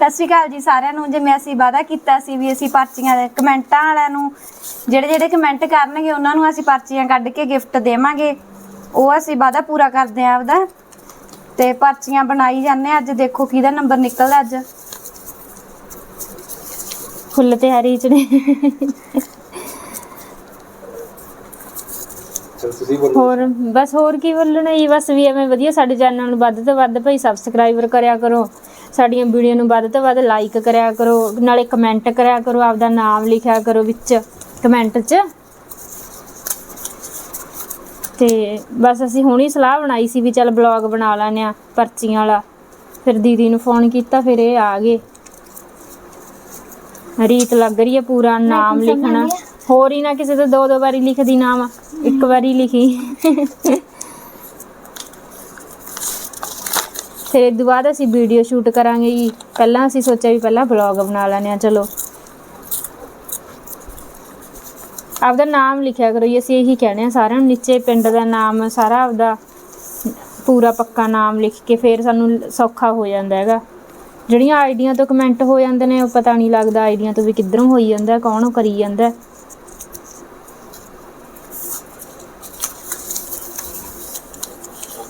ਸਤਿ ਸ਼੍ਰੀ ਅਕਾਲ ਜੀ ਸਾਰਿਆਂ ਨੂੰ। ਜਿਵੇਂ ਅਸੀਂ ਵਾਅਦਾ ਕੀਤਾ ਸੀ ਵੀ ਅਸੀਂ ਪਰਚੀਆਂ ਦੇ ਕਮੈਂਟਾਂ ਵਾਲਿਆਂ ਨੂੰ ਜਿਹੜੇ ਜਿਹੜੇ ਕਮੈਂਟ ਕਰਨਗੇ ਉਹਨਾਂ ਨੂੰ ਅਸੀਂ ਪਰਚੀਆਂ ਕੱਢ ਕੇ ਗਿਫਟ ਦੇਵਾਂਗੇ ਉਹ ਅਸੀਂ ਵਾਅਦਾ ਪੂਰਾ ਕਰਦੇ ਆਂ ਆਪਦਾ। ਤੇ ਪਰਚੀਆਂ ਬਣਾਈ ਜਾਂਦੇ। ਅੱਜ ਦੇਖੋ ਕਿਹਦਾ ਨੰਬਰ ਨਿਕਲਦਾ ਅੱਜ। ਫੁੱਲ ਤੇ ਹਰੀ ਚ ਨੇ। ਚਲ ਤੁਸੀਂ ਬੋਲੋ। ਹੋਰ ਬਸ ਹੋਰ ਕੀ ਬੋਲਣਾ ਜੀ? ਬਸ ਵੀ ਐਵੇਂ ਵਧੀਆ ਸਾਡੇ ਚੈਨਲ ਨੂੰ ਵੱਧ ਤੋਂ ਵੱਧ ਭਾਈ ਸਬਸਕ੍ਰਾਈਬਰ ਕਰਿਆ ਕਰੋ। ਸਾਡੀਆਂ ਵੀਡੀਓ ਨੂੰ ਵੱਧ ਤੋਂ ਵੱਧ ਲਾਈਕ ਕਰਿਆ ਕਰੋ ਨਾਲੇ ਕਮੈਂਟ ਕਰਿਆ ਕਰੋ ਆਪਦਾ ਨਾਮ ਲਿਖਿਆ ਕਰੋ ਵਿੱਚ ਕਮੈਂਟ 'ਚ। ਤੇ ਬਸ ਅਸੀਂ ਹੁਣੀ ਸਲਾਹ ਬਣਾਈ ਸੀ ਵੀ ਚੱਲ ਬਲੌਗ ਬਣਾ ਲੈਣੇ ਆ ਪਰਚੀਆਂ ਵਾਲਾ। ਫਿਰ ਦੀਦੀ ਨੂੰ ਫੋਨ ਕੀਤਾ ਫਿਰ ਇਹ ਆ ਗਏ। ਰੀਤ ਲੱਗ ਰਹੀ ਹੈ ਪੂਰਾ ਨਾਮ ਲਿਖਣਾ। ਹੋਰ ਹੀ ਨਾ ਕਿਸੇ ਤੋਂ ਦੋ ਦੋ ਵਾਰੀ ਲਿਖਦੀ ਨਾਮ ਇੱਕ ਵਾਰੀ ਲਿਖੀ। ਫਿਰ ਇਹ ਤੋਂ ਬਾਅਦ ਅਸੀਂ ਵੀਡੀਓ ਸ਼ੂਟ ਕਰਾਂਗੇ ਜੀ। ਪਹਿਲਾਂ ਅਸੀਂ ਸੋਚਿਆ ਵੀ ਪਹਿਲਾਂ ਬਲੌਗ ਬਣਾ ਲੈਣੇ ਆ ਚਲੋ। ਆਪਦਾ ਨਾਮ ਲਿਖਿਆ ਕਰੋ ਜੀ, ਅਸੀਂ ਇਹੀ ਕਹਿਣੇ ਆ ਸਾਰਿਆਂ ਨੂੰ, ਨੀਚੇ ਪਿੰਡ ਦਾ ਨਾਮ, ਸਾਰਾ ਆਪਦਾ ਪੂਰਾ ਪੱਕਾ ਨਾਮ ਲਿਖ ਕੇ ਫਿਰ ਸਾਨੂੰ ਸੌਖਾ ਹੋ ਜਾਂਦਾ ਹੈਗਾ। ਜਿਹੜੀਆਂ ਆਈਡੀਆਂ ਤੋਂ ਕਮੈਂਟ ਹੋ ਜਾਂਦੇ ਨੇ, ਉਹ ਪਤਾ ਨਹੀਂ ਲੱਗਦਾ ਆਈਡੀਆਂ ਤੋਂ ਵੀ ਕਿੱਧਰੋਂ ਹੋਈ ਜਾਂਦਾ, ਕੌਣ ਉਹ ਕਰੀ ਜਾਂਦਾ।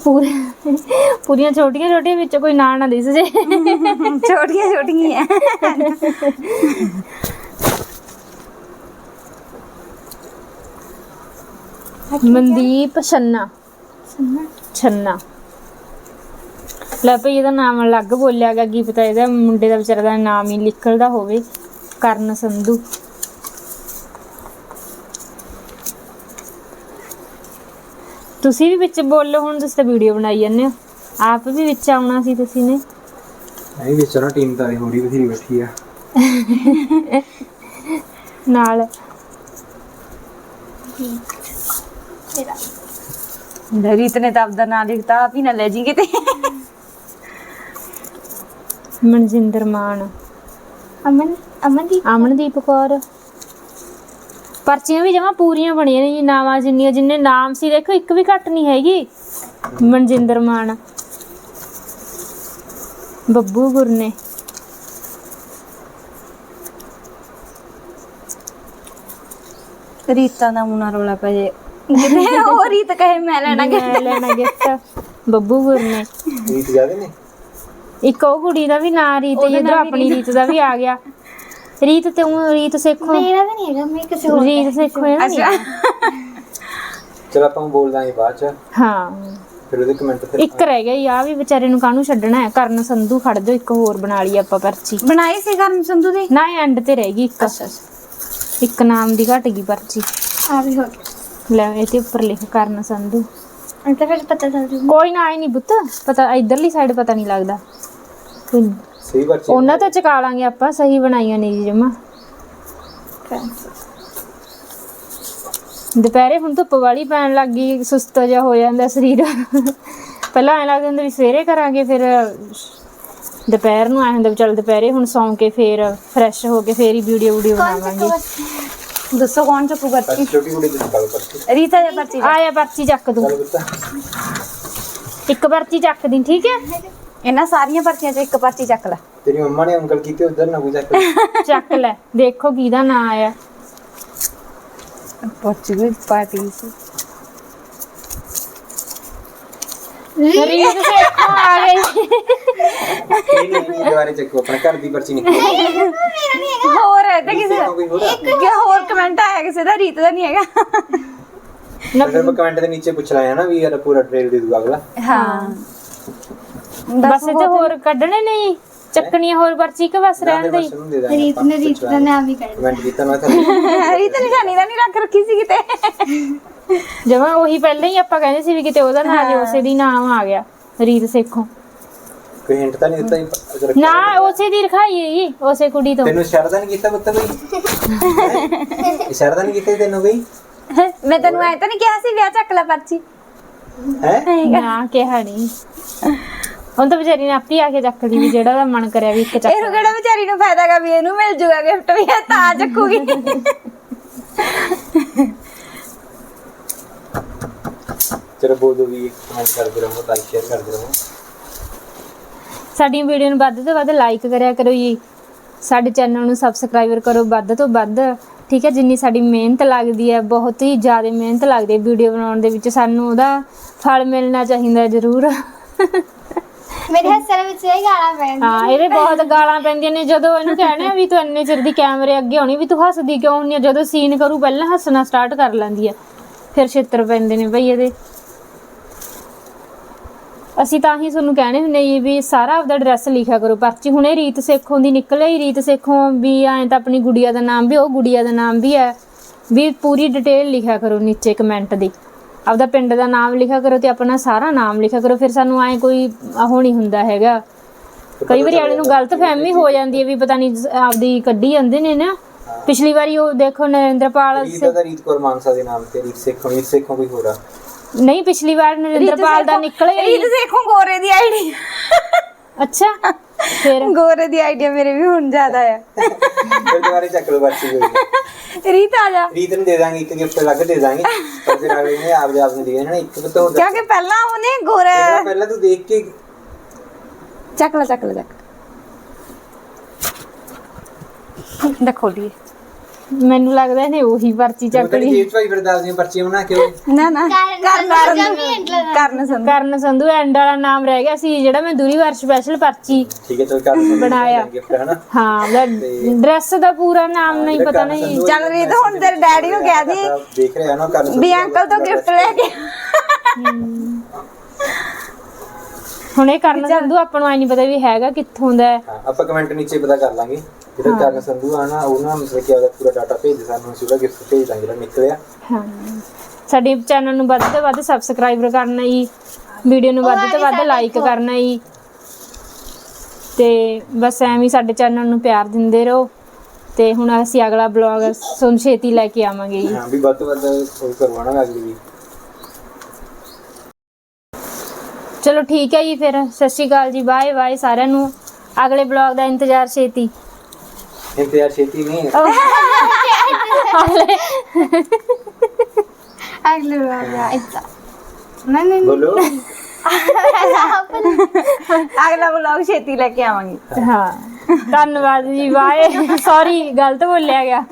ਪੂਰੇ ਪੂਰੀਆਂ ਛੋਟੀਆਂ ਛੋਟੀਆਂ ਵਿੱਚ ਕੋਈ ਨਾਂ ਨਾ ਦਿਸ ਜੇ। ਛੋਟੀਆਂ ਛੋਟੀਆਂ ਮਨਦੀਪ ਛੰਨਾ। ਛੰਨਾ? ਲੈ ਭਈ ਇਹਦਾ ਨਾਮ ਅਲੱਗ ਬੋਲਿਆ ਗਿਆ ਕੀ ਪਤਾ ਇਹਦਾ ਮੁੰਡੇ ਦਾ ਵਿਚਾਰਾ ਦਾ ਨਾਮ ਹੀ ਲਿਖਲਦਾ ਹੋਵੇ। ਕਰਨ ਸੰਧੂ। ਤੁਸੀਂ ਵੀ ਵਿੱਚ ਬੋਲੋ ਹੁਣ ਤੁਸੀਂ ਤਾਂ ਵੀਡੀਓ ਬਣਾਈ ਜਾਂਦੇ ਹੋ। ਆਪ ਵੀ ਵਿੱਚ ਆਉਣਾ ਸੀ ਤੁਸੀਂ ਨੇ। ਨਹੀਂ ਵਿੱਚ ਨਾ ਟੀਮ ਤਾਂ ਹੋਰੀ ਬਥੇਰੀ ਬੈਠੀ ਆ। ਨਾਲ। ਰੀਤ ਨੇ ਤਾਂ ਆਪਦਾ ਨਾਂ ਲਿਖਤਾ ਆਪ ਹੀ ਨਾ ਲੈ ਜੀ ਕਿਤੇ। ਮਨਜਿੰਦਰ ਮਾਨ। ਅਮਨ ਅਮਨਦੀਪ ਅਮਨਦੀਪ ਕੌਰ। ਪਰਚੀਆਂ ਵੀ ਜਮਾ ਪੂਰੀਆਂ ਬਣੀਆਂ ਨੇ ਜੀ ਨਾਵਾਂ ਜਿੰਨੀਆਂ ਜਿੰਨੇ ਨਾਮ ਸੀ ਦੇਖੋ ਇੱਕ ਵੀ ਘੱਟ ਨਹੀਂ ਹੈਗੀ। ਮਨਜਿੰਦਰ ਮਾਨ। ਬੱਬੂ ਗੁਰਨੇ। ਰੀਤਾਂ ਦਾ ਮੂਨਾ ਰੋਲਾ ਪੈ ਜੇ। ਉਹ ਰੀਤ ਕਹੇ ਮੈਂ ਲੈਣਾ ਮੈਂ ਲੈਣਾ ਗਿਫਟ। ਬੱਬੂ ਗੁਰਨੇ। ਰੀਤ ਜਾਦੇ ਨੇ ਇੱਕ ਉਹ ਕੁੜੀ ਦਾ ਵੀ ਨਾਂ ਰੀਤ ਇਧਰ ਆਪਣੀ ਰੀਤ ਦਾ ਵੀ ਆ ਗਿਆ। ਰੀਤ ਤੇ ਉਹ ਰੀਤ ਸੇਖੋ ਮੇਰਾ ਤਾਂ ਨਹੀਂ ਹੈਗਾ ਮੈਂ ਕਿਸੇ ਰੀਤ ਸੇਖੋ ਹੈ ਨਾ ਅੱਛਾ ਚਲ ਆਪਾਂ ਬੋਲ ਦਾਂਗੇ ਬਾਅਦ ਚ ਹਾਂ ਫਿਰ ਉਹਦੇ ਕਮੈਂਟ ਤੇ ਇੱਕ ਰਹਿ ਗਿਆ ਯਾ ਵੀ ਵਿਚਾਰੇ ਨੂੰ ਕਾਹਨੂੰ ਛੱਡਣਾ ਹੈ? ਕਰਨ ਸੰਧੂ ਖੜ ਜਾਓ ਇੱਕ ਹੋਰ ਬਣਾ ਲਈ ਆਪਾਂ ਪਰਚੀ। ਬਣਾਈ ਸੀ ਕਰਨ ਸੰਧੂ ਦੀ? ਨਾ ਐਂਡ ਤੇ ਰਹਿ ਗਈ ਇੱਕ। ਇੱਕ ਨਾਮ ਦੀ ਘਟ ਗਈ ਪਰਚੀ। ਆ ਵੀ ਹੋ ਗਿਆ। ਲੈ ਇਹਦੇ ਉੱਪਰ ਲਿਖ ਕਰਨ ਸੰਧੂ। ਤਾਂ ਫਿਰ ਪਤਾ ਚੱਲ ਜੂ ਕੋਈ ਨਾ ਆਈ ਨਹੀਂ ਪੁੱਤ। ਪਤਾ ਇਧਰਲੀ ਸਾਈਡ ਪਤਾ ਨਹੀਂ ਲੱਗਦਾ। ਨੀ। ਸਹੀ ਬੱਚੇ ਉਹਨਾਂ ਤੋਂ ਚਕਾ ਲਾਂਗੇ ਆਪਾਂ ਸਹੀ ਬਣਾਈਆਂ ਨੇ ਜੀ ਜਮਾ। ਦੁਪਹਿਰੇ ਹੁਣ ਧੁੱਪ ਵਾਲੀ ਪੈਣ ਲੱਗ ਗਈ ਸੁਸਤ ਜਿਹਾ ਹੋ ਜਾਂਦਾ ਸਰੀਰ। ਪਹਿਲਾਂ ਐ ਲੱਗਦਾ ਹੁੰਦਾ ਵੀ ਸਵੇਰੇ ਕਰਾਂਗੇ ਫਿਰ ਦੁਪਹਿਰ ਨੂੰ ਐ ਹੁੰਦਾ ਵੀ ਚੱਲ ਦੁਪਹਿਰੇ ਹੁਣ ਸੌਂ ਕੇ ਫੇਰ ਫਰੈਸ਼ ਹੋ ਕੇ ਫੇਰ ਹੀ ਵੀਡੀਓ ਵੀਡੀਓ ਬਣਾਵਾਂਗੇ। ਦੱਸੋ ਕੌਣ ਚੱਕੂ ਪਰਚੀ? ਛੋਟੀ ਕੁੜੀ ਦੀ ਗੱਲ ਪਰਚੀ। ਰੀਤਾ ਦੇ ਪਰਚੀ ਆਇਆ ਪਰਚੀ ਚੱਕ ਦੂੰ ਇੱਕ ਪਰਚੀ ਚੱਕ ਦੀ ਠੀਕ ਹੈ? ਇਹਨਾਂ ਸਾਰੀਆਂ ਪਰਚੀਆਂ ਚੋਂ ਇੱਕ ਪਰਚੀ ਚੱਕ ਲੈ। ਤੇਰੀ ਮੰਮਾ ਨੇ ਅੰਕਲ ਕੀਤੇ ਉਧਰ ਨਾ ਕੋਈ ਚੱਕ ਚੱਕ ਲੈ ਦੇਖੋ ਕਿਹਦਾ ਨਾਂ ਆਇਆ। ਪਰਚੀ ਵੀ ਪਾਰਟੀ ਸੀ। ਰੀਤ ਦੇਖੋ ਆ ਗਈ। ਇਹ ਨਹੀਂ ਨਹੀਂ ਦੁਬਾਰੇ ਚੱਕੋ ਆਪਣਾ ਘਰ ਦੀ ਪਰਚੀ ਨਹੀਂ ਹੋਰ ਹੈ ਤੇ ਕਿਸੇ ਕੋਈ ਹੋਰ ਆ? ਕਿ ਹੋਰ ਕਮੈਂਟ ਆਇਆ ਕਿਸੇ ਦਾ? ਰੀਤ ਦਾ ਨਹੀਂ ਹੈਗਾ। ਫਿਰ ਮੈਂ ਕਮੈਂਟ ਦੇ ਨੀਚੇ ਪੁੱਛ ਲਾਇਆ ਨਾ ਵੀ ਯਾਰ ਪੂਰਾ ਟ੍ਰੇਲ ਦੇ ਦੂਗਾ ਅਗਲਾ। ਹਾਂ। ਬਸ ਤੇ ਹੋਰ ਕੱਢਣੇ ਨਹੀਂ? ਚੱਕਣੀਆਂ ਹੋਰ ਪਰਚੀ ਕਿ ਬਸ ਰਹਿਣ ਦੇ? ਰੀਤ ਨੇ ਰੀਤ ਦਾ ਨਾਮ ਹੀ ਕਮੈਂਟ ਕੀਤਾ ਨਾ ਥੱਲੇ ਰੀਤ ਨਿਸ਼ਾਨੀ ਦਾ ਨਹੀਂ ਰੱਖ ਰੱਖੀ ਸੀ ਕਿਤੇ। ਜਮਾ ਉਹੀ ਪਹਿਲਾਂ ਹੀ ਆਪਾਂ ਕਹਿੰਦੇ ਸੀ ਵੀ ਕਿਤੇ ਉਹਦਾ ਨਾਂ ਜੇ ਉਸੇ ਦੀ ਨਾਮ ਆ ਗਿਆ ਰੀਤ ਸੇਖੋਂ। ਕੋਈ ਹਿੰਟ ਤਾਂ ਨਹੀਂ ਦਿੱਤਾ ਨਾ ਉਸੇ ਦੀ ਰਖਾਈ ਹੈ ਜੀ ਉਸੇ ਕੁੜੀ ਤੋਂ। ਤੈਨੂੰ ਇਸ਼ਾਰਾ ਤਾਂ ਨਹੀਂ ਕੀਤਾ ਪੁੱਤ ਕੋਈ? ਤਾਂ ਨਹੀਂ ਕੀਤਾ ਤੈਨੂੰ ਕੋਈ? ਮੈਂ ਤੈਨੂੰ ਐ ਤਾਂ ਨਹੀਂ ਕਿਹਾ ਸੀ ਵਿਆਹ ਚੱਕ ਲੈ ਪਰਚੀ। ਹੈ? ਨਾ ਕਿਹਾ ਨਹੀਂ। ਹੁਣ ਤਾਂ ਵਿਚਾਰੀ ਨੇ ਆਪੀ ਆ ਕੇ ਚੱਕ ਲਈ ਵੀ ਜਿਹੜਾ ਦਾ ਮਨ ਕਰਿਆ ਵੀ ਇੱਕ ਚੱਕ ਇਹਨੂੰ ਕਿਹੜਾ ਵਿਚਾਰੀ ਨੂੰ ਫਾਇਦਾਗਾ ਵੀ ਇਹਨੂੰ ਮਿਲ ਜੂਗਾ ਗਿਫਟ ਵੀ ਇਹ ਤਾਂ ਚੱਕੂਗੀ। ਚਲੋ ਬੋਲ ਦੋ ਵੀ ਕਮੈਂਟ ਕਰਦੇ ਰਹੋ ਲਾਈਕ ਸ਼ੇਅਰ ਕਰਦੇ ਰਹੋ। ਸਾਡੀਆਂ ਵੀਡੀਓ ਨੂੰ ਵੱਧ ਤੋਂ ਵੱਧ ਲਾਈਕ ਕਰਿਆ ਕਰੋ ਜੀ। ਸਾਡੇ ਚੈਨਲ ਨੂੰ ਸਬਸਕ੍ਰਾਈਬਰ ਕਰੋ ਵੱਧ ਤੋਂ ਵੱਧ। ਠੀਕ ਹੈ ਜਿੰਨੀ ਸਾਡੀ ਮਿਹਨਤ ਲੱਗਦੀ ਹੈ ਬਹੁਤ ਹੀ ਜ਼ਿਆਦਾ ਮਿਹਨਤ ਲੱਗਦੀ ਹੈ ਵੀਡੀਓ ਬਣਾਉਣ ਦੇ ਵਿੱਚ। ਸਾਨੂੰ ਉਹਦਾ ਫਲ ਮਿਲਣਾ ਚਾਹੀਦਾ ਜ਼ਰੂਰ। ਮੇਰੇ ਹੱਸਣ ਵਿੱਚ ਇਹ ਗਾਲਾਂ ਪੈਣ ਹਾਂ ਇਹਦੇ ਬਹੁਤ ਗਾਲਾਂ ਪੈਂਦੀਆਂ ਨੇ। ਜਦੋਂ ਇਹਨੂੰ ਕਹਿੰਦੇ ਆ ਵੀ ਤੂੰ ਇੰਨੇ ਚਿਰ ਦੀ ਕੈਮਰੇ ਅੱਗੇ ਆਉਣੀ, ਵੀ ਤੂੰ ਹੱਸਦੀ ਕਿਉਂ ਹੁੰਨੀ ਆ? ਜਦੋਂ ਸੀਨ ਕਰੂ, ਪਹਿਲਾਂ ਹੱਸਣਾ ਸਟਾਰਟ ਕਰ ਲੈਂਦੀ ਆ। ਫਿਰ ਛਿੱਤਰ ਪੈਂਦੇ ਨੇ ਬਈ ਇਹਦੇ। ਅਸੀਂ ਤਾਂ ਹੀ ਤੁਹਾਨੂੰ ਕਹਿਣੇ ਹੁੰਦੇ ਜੀ ਵੀ ਸਾਰਾ ਆਪਦਾ ਐਡਰੈਸ ਲਿਖਿਆ ਕਰੋ। ਪਰਚੀ ਹੁਣੇ ਰੀਤ ਸੇਖੋਂ ਦੀ ਨਿਕਲੇ ਹੀ। ਰੀਤ ਸੇਖੋਂ ਵੀ ਐਂ ਤਾਂ ਆਪਣੀ ਗੁੜੀਆ ਦਾ ਨਾਮ ਵੀ, ਉਹ ਗੁੜੀਆ ਦਾ ਨਾਮ ਵੀ ਹੈ। ਵੀ ਪੂਰੀ ਡਿਟੇਲ ਲਿਖਿਆ ਕਰੋ ਨੀਚੇ ਕਮੈਂਟ ਦੀ। ਆਪਦਾ ਪਿੰਡ ਦਾ ਨਾਮ ਲਿਖਿਆ ਕਰੋ ਤੇ ਆਪਣਾ ਸਾਰਾ ਨਾਮ ਲਿਖਿਆ ਕਰੋ ਫਿਰ ਸਾਨੂੰ ਐਂ ਕੋਈ ਉਹ ਨਹੀਂ ਹੁੰਦਾ ਹੈਗਾ। ਕਈ ਵਾਰੀ ਵਾਲੇ ਨੂੰ ਗਲਤ ਫਹਿਮੀ ਹੋ ਜਾਂਦੀ ਹੈ ਵੀ ਪਤਾ ਨਹੀਂ ਆਪਦੀ ਕੱਢੀ ਜਾਂਦੇ ਨੇ ਨਾ। ਪਿਛਲੀ ਵਾਰੀ ਉਹ ਦੇਖੋ ਨਰਿੰਦਰਪਾਲ ਰੀਤ ਦਾ ਰੀਤ ਕੌਰ ਮਾਨਸਾ ਦੇ ਨਾਮ ਤੇ ਰੀਤ ਸੇਖੋਂ ਰੀਤ ਸੇਖੋਂ ਕੋਈ ਹੋਰ ਆ? ਨਹੀਂ ਪਿਛਲੀ ਵਾਰ ਨਰਿੰਦਰਪਾਲ ਦਾ ਨਿਕਲੇ ਰੀਤ ਦੇਖੋ ਗੋਰੇ ਦੀ ਆਈਡੀ ਅੱਛਾ। ਫਿਰ? ਗੋਰੇ ਦੀ ਆਈਡੀਆ ਮੇਰੇ ਵੀ ਹੁਣ ਜ਼ਿਆਦਾ ਆ। ਫਿਰ ਦੁਬਾਰੇ ਚੱਕ ਲਓ ਕੋਈ ਰੀਤ ਆ ਜਾ। ਰੀਤ ਨੂੰ ਦੇ ਦਾਂਗੇ ਇੱਕ ਗਿਫਟ ਅਲੱਗ ਦੇ ਦਾਂਗੇ। ਪਰ ਫਿਰ ਅਗਲੇ ਨੇ ਆਪ ਦੇ ਆਪ ਨੂੰ ਦੇ ਦੇਣਾ ਇੱਕ ਪਤਾ ਹੋਰ ਕਿਉਂਕਿ ਪਹਿਲਾਂ ਉਹਨੇ ਗੋਰਾ ਪਹਿਲਾਂ ਤੂੰ ਦੇਖ ਕੇ ਚੱਕ ਲੈ ਚੱਕ ਲੈ ਚੱਕ। ਦੇਖੋ ਲਈ ਮੈਨੂੰ ਲੱਗਦਾ ਇਹਨੇ ਉਹੀ ਪਰਚੀ ਚੱਕ ਚੱਕ ਲਈ। ਜੇਬ ਭਾਈ ਫਿਰ ਦੱਸਦੀਆਂ ਪਰਚੀਆਂ ਬਣਾ ਕੇ ਉਹ। ਨਾ ਨਾ। ਕਰਨ ਕਰਨ ਕਰਨ ਕਰਨ ਸੰਧੂ। ਕਰਨ ਸੰਧੂ ਐਂਡ ਵਾਲਾ ਨਾਮ ਰਹਿ ਗਿਆ। ਸੀ ਜਿਹੜਾ ਮੈਂ ਦੂਰੀ ਵਾਰ ਸਪੈਸ਼ਲ ਪਰਚੀ ਠੀਕ ਹੈ ਚਲ ਕਰ ਬਣਾਇਆ। ਗਿਫਟ ਹੈ ਨਾ ਹਾਂ ਡਰੈਸ ਦਾ ਪੂਰਾ ਨਾਮ ਨਹੀਂ ਪਤਾ ਨਹੀਂ। ਚੱਲ ਰੀਤ ਹੁਣ ਤੇਰੇ ਡੈਡੀ ਨੂੰ ਕਹਿ ਦੀ ਦੇਖ ਰਿਹਾ ਨਾ ਕਰ ਵੀ ਅੰਕਲ ਤੋਂ ਗਿਫਟ ਲੈ ਕੇ ਹੁਣ ਇਹ ਕਰਨ ਸੰਧੂ ਆਪਾਂ ਨੂੰ ਐ ਨਹੀਂ ਪਤਾ ਵੀ ਹੈਗਾ ਕਿੱਥੋਂ ਦਾ ਆਪਾਂ ਕਮੈਂਟ ਨੀਚੇ ਪਤਾ ਕਰ ਲਾਂਗੇ। ਜਿਹੜਾ ਕਰਨ ਸੰਧੂ ਆ ਨਾ ਉਹ ਨਾ ਮਤਲਬ ਕਿ ਉਹਦਾ ਪੂਰਾ ਡਾਟਾ ਭੇਜ ਦੇ ਸਾਨੂੰ ਅਸੀਂ ਉਹਦਾ ਗਿਫਟ ਭੇਜ ਦਾਂਗੇ ਜਿਹੜਾ ਨਿਕਲਿਆ। ਹਾਂ। ਸਾਡੇ ਚੈਨਲ ਨੂੰ ਵੱਧ ਤੋਂ ਵੱਧ ਸਬਸਕ੍ਰਾਈਬਰ ਕਰਨਾ ਜੀ ਵੀਡੀਓ ਨੂੰ ਵੱਧ ਤੋਂ ਵੱਧ ਲਾਈਕ ਕਰਨਾ ਜੀ। ਤੇ ਬਸ ਐਵੇਂ ਹੀ ਸਾਡੇ ਚੈਨਲ ਨੂੰ ਪਿਆਰ ਦਿੰਦੇ ਰਹੋ। ਤੇ ਹੁਣ ਅਸੀਂ ਅਗਲਾ ਬਲੌਗ ਸੁਣ ਛੇਤੀ ਲੈ ਕੇ ਆਵਾਂਗੇ ਜੀ। ਹਾਂ ਵੀ ਵੱਧ ਤੋਂ ਵੱਧ ਉਹ ਕਰਵਾਉਣਾ ਅਗਲੀ ਵੀ। ਚਲੋ ਠੀਕ ਹੈ ਜੀ ਫਿਰ ਸਤਿ ਸ਼੍ਰੀ ਅਕਾਲ ਜੀ ਬਾਏ ਬਾਏ ਸਾਰਿਆਂ ਨੂੰ। ਅਗਲੇ ਬਲੌਗ ਦਾ ਇੰਤਜ਼ਾਰ ਛੇਤੀ। ਇੰਤਜ਼ਾਰ ਛੇਤੀ ਨਹੀਂ। ਅਗਲੇ ਵਾਰ ਆ ਇੱਦਾਂ ਨਹੀਂ ਨਹੀਂ ਬੋਲੋ ਅਗਲਾ ਵਲੌਗ ਛੇਤੀ ਲੈ ਕੇ ਆਵਾਂਗੇ ਹਾਂ ਧੰਨਵਾਦ ਜੀ ਬਾਏ ਸੌਰੀ ਗਲਤ ਬੋਲਿਆ ਗਿਆ